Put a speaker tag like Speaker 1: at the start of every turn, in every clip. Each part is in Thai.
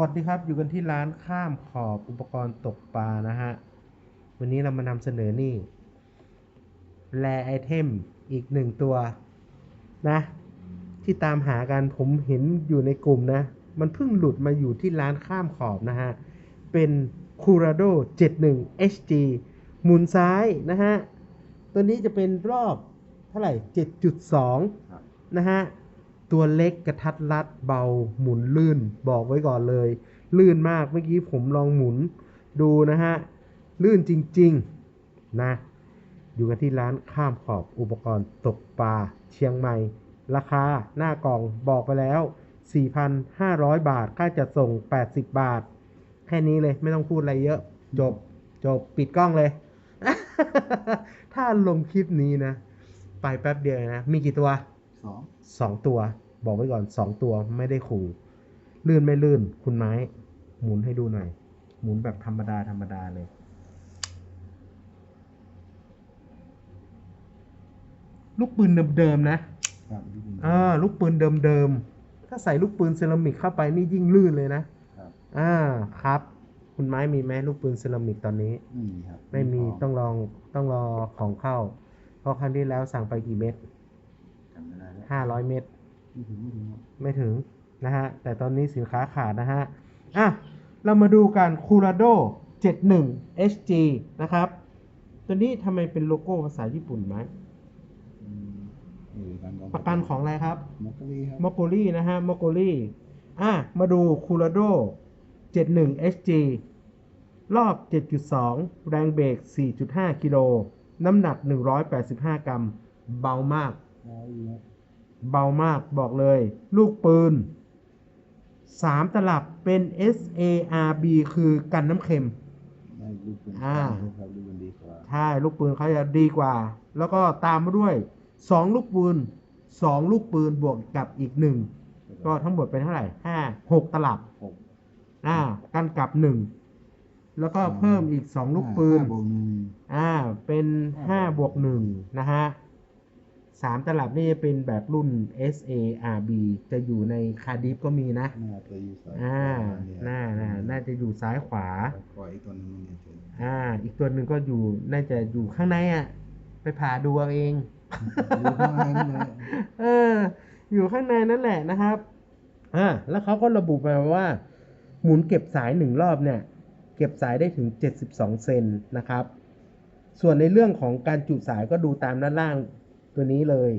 Speaker 1: วัสดีครับอยู่กันที่ร้านข้ามขอบอุปกรณ์ตกปลานะฮะ วันนี้เรามานำเสนอนี่แรไอเทมอีกหนึ่งตัวนะ ที่ตามหากันผมเห็นอยู่ในกลุ่มนะ มันเพิ่งหลุดมาอยู่ที่ร้านข้ามขอบนะฮะ เป็น Curado 71 HG หมุนซ้ายนะฮะ ตัวนี้จะเป็นรอบเท่าไหร่ 7.2 นะฮะ ตัวเล็กกระทัดรัดเบาหมุนลื่นบอกไว้ก่อนเลย ลื่นมากเมื่อกี้ผมลองหมุนดูนะฮะ ลื่นจริงๆนะ อยู่กันที่ร้านข้ามขอบอุปกรณ์ตกปลาเชียงใหม่ ราคาหน้ากล่องบอกไปแล้ว 4,500 บาท ค่าจัดส่ง 80 บาท แค่นี้เลยไม่ต้องพูดอะไรเยอะ จบ จบ ปิดกล้องเลย ถ้าลงคลิปนี้นะ ไปแป๊บเดียวนะ มีกี่ตัว
Speaker 2: สอง
Speaker 1: สองตัว บอกไว้ก่อนสองตัวไม่ได้ขู่ ลื่นไม่ลื่น คุณไม้ หมุนให้ดูหน่อย หมุนแบบธรรมดาธรรมดาเลย ลูกปืนเดิมๆนะครับ
Speaker 2: ลูกบุญ
Speaker 1: อ่าลูกปืนเดิมๆ ถ้าใส่ลูกปืนเซรามิกเข้าไปนี่ยิ่งลื่นเลยนะ
Speaker 2: ครับ
Speaker 1: อ่าครับ คุณไม้มีไหมลูกปืนเซรามิกตอนนี้
Speaker 2: ไม่มีครับ
Speaker 1: ไม่มี
Speaker 2: ข
Speaker 1: ต้องลองต้องรอของเข้า เพราะครั้งที่แล้วสั่งไปกี่เม็ด
Speaker 2: จำไม่ได้แล้ว
Speaker 1: ห้าร้อยเม็ด
Speaker 2: ไม่ถึงไม่ถึงครับ
Speaker 1: ไม่ถึงนะฮะ แต่ตอนนี้สินค้าขาดนะฮะ อะ เรามาดูกัน Curado 71 HG นะครับ ตัวนี้ทำไมเป็นโลโก้ภาษาญี่ปุ่นไหม
Speaker 2: อืมเออการกอง
Speaker 1: ประกันของอะไรครับ
Speaker 2: มอกกะลีครับ
Speaker 1: ม o ก o ลี่นะฮะม o ก o ลี่ อะ มาดู Curado 71 HG รอบ 7.2 แรงเบรก4.5 กิโล น้ำหนัก 185 กรัม เบามาก
Speaker 2: ได้ครับ
Speaker 1: เบามากบอกเลย ลูกปืน 3 ตลับเป็น SARB คือกันน้ำเค็ม
Speaker 2: ได้ลูกปืน
Speaker 1: อ่า
Speaker 2: ครับลูกปืนดีกว่า
Speaker 1: ใช่ลูกปืนเขาจะดีกว่า แล้วก็ตามมาด้วย 2 ลูกปืน 2 ลูกปืนบวกกับอีก1ก็ทั้งหมดเป็นเท่าไหร่5 6ตลับ
Speaker 2: หก
Speaker 1: อ่ากันกับ1แล้วก็เพิ่มอีก2ลูกปืน
Speaker 2: ห้าบวกหนึ่ง
Speaker 1: อ่าเป็น5บวก1นะฮะ สามตลับนี่จะเป็นแบบรุ่น SARB จะอยู่ในคาร์ดิฟก็มีนะ
Speaker 2: หน้าตัวอยู่สาย
Speaker 1: อ่า
Speaker 2: เนี่ย
Speaker 1: น่าน่าน่าจะอยู่ซ้ายขวา
Speaker 2: ปล่อยอีกตัวหนึงมันเฉย
Speaker 1: อ่า อีกตัวหนึ่งก็อยู่ น่าจะอยู่ข้างในอะ ไปผ่าดูเอาเอง
Speaker 2: ๆอยู่ข้างในนั่นแหละ
Speaker 1: เออ อยู่ข้างในนั่นแหละนะครับ อ่า แล้วเขาก็ระบุมาว่า หมุนเก็บสายหนึ่งรอบเนี่ย เก็บสายได้ถึง 72 เซนนะครับ ส่วนในเรื่องของการจุสายก็ดูตามด้านล่าง ตัวนี้เลย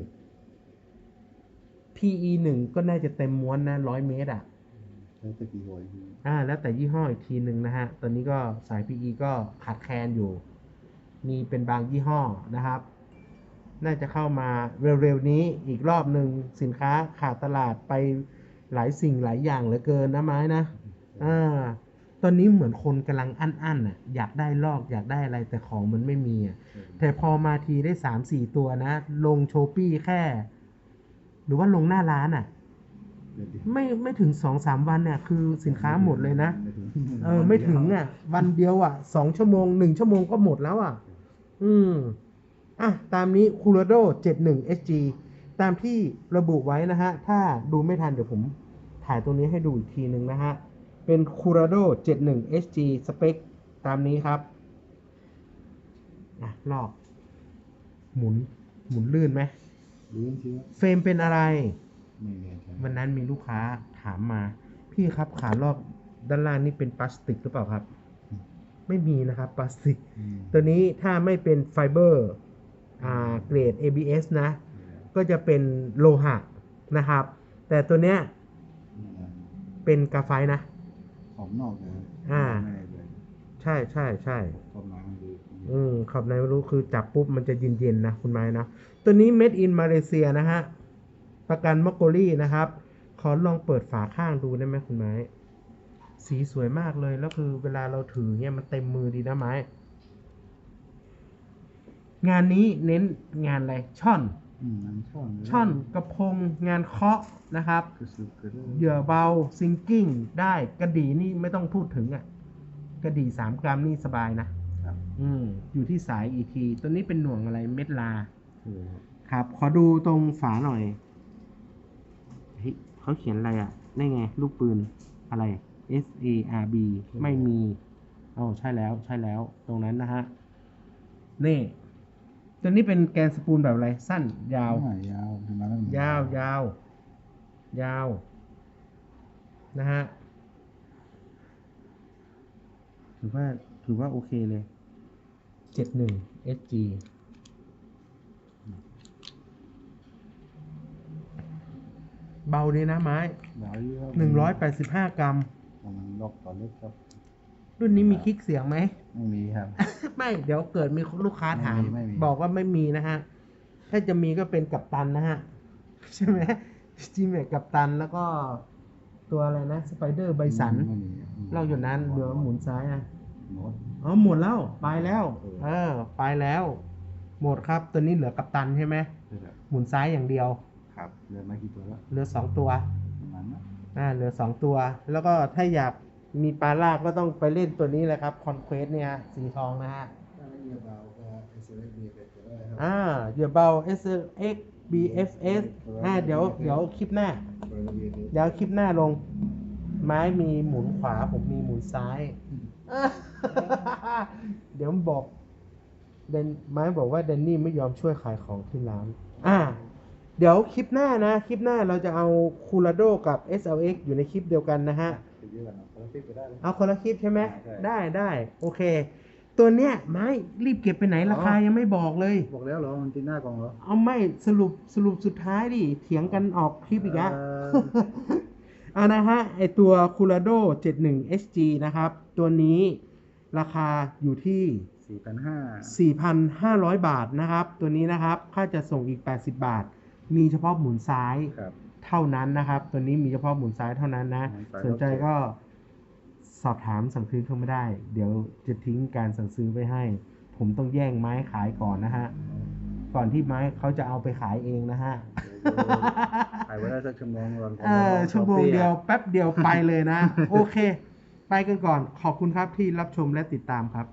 Speaker 1: PE 1ก็น่าจะเต็มม้วนนะ100เมตรอะ
Speaker 2: แล้วแต่กี่หัวอีกที
Speaker 1: อ่า แล้วแต่ยี่ห้ออีกทีหนึ่งนะฮะ ตอนนี้ก็สาย PE ก็ขาดแคลนอยู่ มีเป็นบางยี่ห้อนะครับ น่าจะเข้ามาเร็วๆนี้อีกรอบหนึ่งสินค้าขาดตลาดไปหลายสิ่งหลายอย่างเหลือเกินนะไม้นะ อ่า ตอนนี้เหมือนคนกำลังอั้นๆอะอยากได้ลอกอยากได้อะไรแต่ของมันไม่มีอะแต่พอมาทีได้สามสี่ตัวนะ ลงโชปี้แค่ หรือว่าลงหน้าร้านอะ
Speaker 2: เดี๋ยวดิ
Speaker 1: ไม่ไม่ถึงสองสามวันเนี่ยคือสินค้าหมดเลยนะ
Speaker 2: ไม่ถึง
Speaker 1: เออ ไม่ถึงอะ วันเดียวอะสองชั่วโมงหนึ่งชั่วโมงก็หมดแล้วอะ อืมอะตามนี้ Curado 71 SG ตามที่ระบุไว้นะฮะ ถ้าดูไม่ทันเดี๋ยวผมถ่ายตรงนี้ให้ดูอีกทีหนึ่งนะฮะ เป็น Curado 71 SG สเปคตามนี้ครับอะลอก หมุน หมุนลื่นไหม
Speaker 2: ลื่นเชื้อ
Speaker 1: เฟรมเป็นอะไร
Speaker 2: ไม่แน่ใจ
Speaker 1: วันนั้นมีลูกค้าถามมา พี่ครับขาลอกด้านล่างนี่เป็นพลาสติกหรือเปล่าครับ ไม่มีนะครับพลาสติก
Speaker 2: อืม
Speaker 1: ตัวนี้ถ้าไม่เป็นไฟเบอร์อ่าเกรด ABS นะ ก็จะเป็นโลหะนะครับ แต่ตัวเนี้ย
Speaker 2: อ่า
Speaker 1: เป็นกราไฟต์นะ
Speaker 2: ขอบนอกเลย
Speaker 1: อ่า
Speaker 2: ไม่ได้เลย
Speaker 1: ใช่ใช่ใช่
Speaker 2: ขอบในมันคือ
Speaker 1: อืมขอบในไม่รู้คือจับปุ๊บมันจะเย็นๆนะคุณไม้นะตัวนี้ made in Malaysia นะฮะ ประกันมอกโกลี่นะครับ ขอลองเปิดฝาข้างดูได้ไหมคุณไม้ สีสวยมากเลยแล้วคือเวลาเราถือเนี่ยมันเต็มมือดีนะไม้ งานนี้เน้นงานอะไรช่อน
Speaker 2: อืมน้ำ ช่อนเลย
Speaker 1: ช่อนกระพงงานเคาะนะครับ
Speaker 2: คือสุดกระโดด
Speaker 1: เหยื่อเบาซิงกิ้งได้กระดี่นี่ไม่ต้องพูดถึงอะ่ะกระดี่สามกรัมนี่สบายนะ
Speaker 2: ครับ
Speaker 1: อืมอยู่ที่สายอีทีตัวนี้เป็นหน่วงอะไรเม็ดลา
Speaker 2: ถูก
Speaker 1: ครับ ขอดูตรงฝาหน่อยเฮ้ยเขาเขียนอะไรอะ่ะได้ไง ลูกปืนอะไร S A R B ไม่มีอ๋อใช่แล้วใช่แล้ว ตรงนั้นนะฮะ นี่ ตัวนี้เป็นแกนสปูลแบบอะไร สั้น ยาว
Speaker 2: อ่ยาวทำไมมัน
Speaker 1: ยาวยาว ยาว นะฮะ ถือว่า ถือว่าโอเคเลย เจ็ดหนึ่ง SG เบาดีนะไม้
Speaker 2: ยาวเยอะ
Speaker 1: หนึ่งร้อยแปดสิบห้ากรัม
Speaker 2: มันล็อกต่อเล็กครับ
Speaker 1: รุ่นนี้มีคลิกเสียงไหม
Speaker 2: ไม่มีครับ
Speaker 1: ไม่เดี๋ยวเกิดมีลูกค้าถาม
Speaker 2: ไม่มีไม่มี
Speaker 1: บอกว่าไม่มีนะฮะ ถ้าจะมีก็เป็นกัปตันนะฮะ ใช่ไหมจีเมกกัปตันแล้วก็ตัวอะไรนะสไปเดอร์ไบสัน
Speaker 2: ไม่มี
Speaker 1: เล่าอยู่นั้นเดี๋ยวหมุนซ้ายอะ
Speaker 2: โน้ต
Speaker 1: อ๋อหมดแล้วไปแล้ว
Speaker 2: เออ
Speaker 1: เออ ไปแล้ว หมดครับ ตัวนี้เหลือกัปตันใช่ไหม
Speaker 2: ใช่ครับ
Speaker 1: หมุนซ้ายอย่างเดียว
Speaker 2: ครับเหลือมากี่ตัวแล้ว
Speaker 1: เหลือสองตัว
Speaker 2: ประมาณนั้น
Speaker 1: อ่าเหลือสองตัว แล้วก็ถ้าอยาก มีปลาลากก็ต้องไปเล่นตัวนี้แหละครับคอนเควสเนี่ยฮะสีทองนะฮะ
Speaker 2: อ่าเห
Speaker 1: ยื่อเบา S X BFS อ่าเดี๋ยวเดี๋ยวคลิปหน้า
Speaker 2: เดี๋
Speaker 1: ยวคลิปหน้าลง ไม้มีหมุนขวา ผมมีหมุนซ้าย เดี๋ยวบอกเดนไม้บอกว่าเดนนี่ไม่ยอมช่วยขายของที่ร้าน อ่า เดี๋ยวคลิปหน้านะ คลิปหน้าเราจะเอาคูลาโดกับ SLX อยู่ในคลิปเดียวกันนะฮะ
Speaker 2: เยอะกันเนาะคนละคลิปไปได้เลย
Speaker 1: เอาคนละคลิปใช่ไหม
Speaker 2: ใช่
Speaker 1: ได้ได้โอเค ตัวเนี้ยไม้รีบเก็บไปไหนราคายังไม่บอกเลย
Speaker 2: บอกแล้วเหรอมันติดหน้ากล่องเหรอ
Speaker 1: เอาไม่สรุปสรุปสุดท้ายดิเถียงกันออกคลิปอีกแล้ว
Speaker 2: เออ
Speaker 1: เอานะฮะ ไอตัว c o l o r a d o 71 SG นะครับ ตัวนี้ราคาอยู่ที่
Speaker 2: สี่พันห้า
Speaker 1: 4,500 บาทนะครับ ตัวนี้นะครับ ค่าจะส่งอีก 80 บาท มีเฉพาะหมุนซ้าย
Speaker 2: ครับ
Speaker 1: เท่านั้นนะครับ ตัวนี้มีเฉพาะหมุนซ้ายเท่านั้นนะ
Speaker 2: หมุนซ้าย
Speaker 1: สนใจก็สอบถามสั่งซื้อเข้ามาได้ เดี๋ยวจะทิ้งการสั่งซื้อไว้ให้ ผมต้องแย่งไม้ขายก่อนนะฮะ ก่อนที่ไม้เขาจะเอาไปขายเองนะฮะ
Speaker 2: ขายไว้ได้สักชั่วโมงก่อน
Speaker 1: เออชั่วโมงเดียวแป๊บเดียวไปเลยนะ โอเค ไปกันก่อน ขอบคุณครับที่รับชมและติดตามครับ